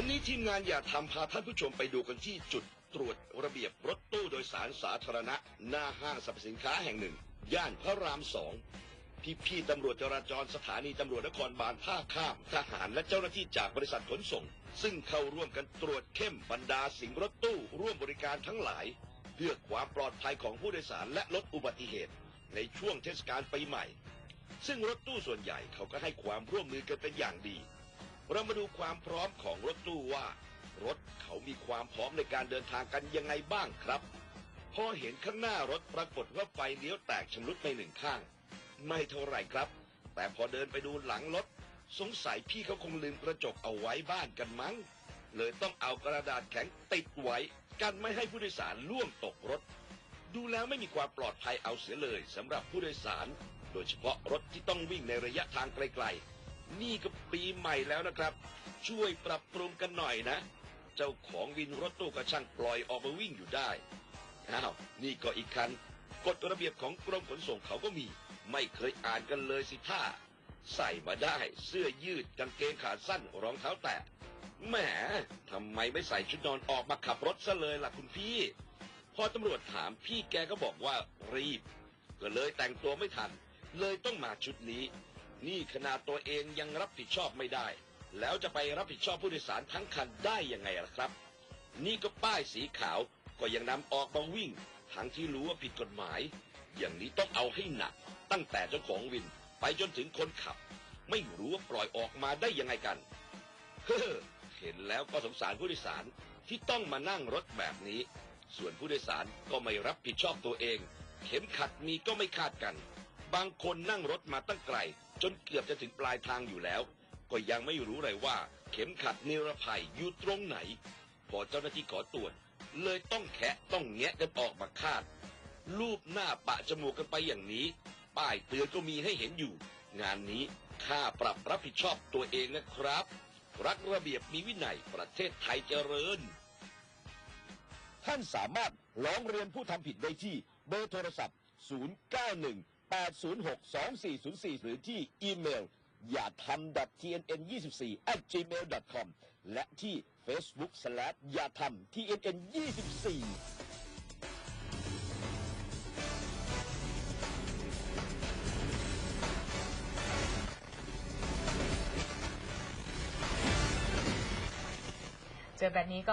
ันนี้ทีมงานอย่าทำพาท่านผู้ชมไปดูกันที่จุดตรวจระเบียบรถตู้โดยสารสาธารณะ หน้าห้างสรรพสินค้าแห่งหนึ่ง ย่านพระรามสองพี่ๆตำรวจจราจรสถานีตำรวจนครบาลท่าข้ามทหารและเจ้าหน้าที่จากบริษัทขนส่ง ซึ่งเข้าร่วมกันตรวจเข้มบรรดาสิงรถตู้ร่วมบริการทั้งหลาย เพื่อความปลอดภัยของผู้โดยสารและลดอุบัติเหตุ ในช่วงเทศกาลปีใหม่ ซึ่งรถตู้ส่วนใหญ่เขาก็ให้ความร่วมมือกันเป็นอย่างดี เรามาดูความพร้อมของรถตู้ว่า รถเขามีความพร้อมในการเดินทางกันยังไงบ้างครับพอเห็นข้างหน้ารถปรากฏว่าไฟเลี้ยวแตกชำรุดไปหนึ่งข้าง ไม่เท่าไหร่ครับ แต่พอเดินไปดูหลังรถ สงสัยพี่เขาคงลืมกระจกเอาไว้บ้านกันมั้ง เลยต้องเอากระดาษแข็งติดไว้ กันไม่ให้ผู้โดยสารล่วงตกรถ ดูแล้วไม่มีความปลอดภัยเอาเสียเลยสำหรับผู้โดยสาร โดยเฉพาะรถที่ต้องวิ่งในระยะทางไกล นี่ก็ปีใหม่แล้วนะครับ ช่วยปรับปรุงกันหน่อยนะ เจ้าของวินรถตู้กระช่างปล่อยออกมาวิ่งอยู่ได้อ้าวนี่ก็อีกคันกฎระเบียบของกรมขนส่งเขาก็มี ไม่เคยอ่านกันเลยสิท่าใส่มาได้เสื้อยืดกางเกงขาสั้นรองเท้าแตะแหมทำไมไม่ใส่ชุดนอนออกมาขับรถซะเลยล่ะคุณพี่ พอตำรวจถามพี่แกก็บอกว่ารีบ ก็เลยแต่งตัวไม่ทัน เลยต้องมาชุดนี้ นี่ขนาดตัวเองยังรับผิดชอบไม่ได้ แล้วจะไปรับผิดชอบผู้โดยสารทั้งคันได้ยังไงล่ะครับ นี่ก็ป้ายสีขาวก็ยังนำออกมาวิ่ง ทั้งที่รู้ว่าผิดกฎหมาย อย่างนี้ต้องเอาให้หนัก ตั้งแต่เจ้าของวินไปจนถึงคนขับ ไม่รู้ว่าปล่อยออกมาได้ยังไงกัน เฮ้อเห็นแล้วก็สงสารผู้โดยสารที่ต้องมานั่งรถแบบนี้ ส่วนผู้โดยสารก็ไม่รับผิดชอบตัวเอง เข็มขัดมีก็ไม่คาดกัน บางคนนั่งรถมาตั้งไกล จนเกือบจะถึงปลายทางอยู่แล้ว ก็ยังไม่รู้เลยว่า เข็มขัดนิรภัยอยู่ตรงไหน พอเจ้าหน้าที่ขอตรวจ เลยต้องแคะต้องแงะกันออกมาคาด รูปหน้าปะจมูกกันไปอย่างนี้ ป้ายเตือนก็มีให้เห็นอยู่ งานนี้ค่าปรับรับผิดชอบตัวเองนะครับ รักระเบียบมีวินัยประเทศไทยเจริญ ท่านสามารถร้องเรียนผู้ทำผิดได้ที่เบอร์โทรศัพท์ 091 806-2404 หรือที่อีเมลอย่าทำ tnn24 at gmail.com และที่ Facebook slash อย่าทำ tnn24 เจอแบบนี้ก็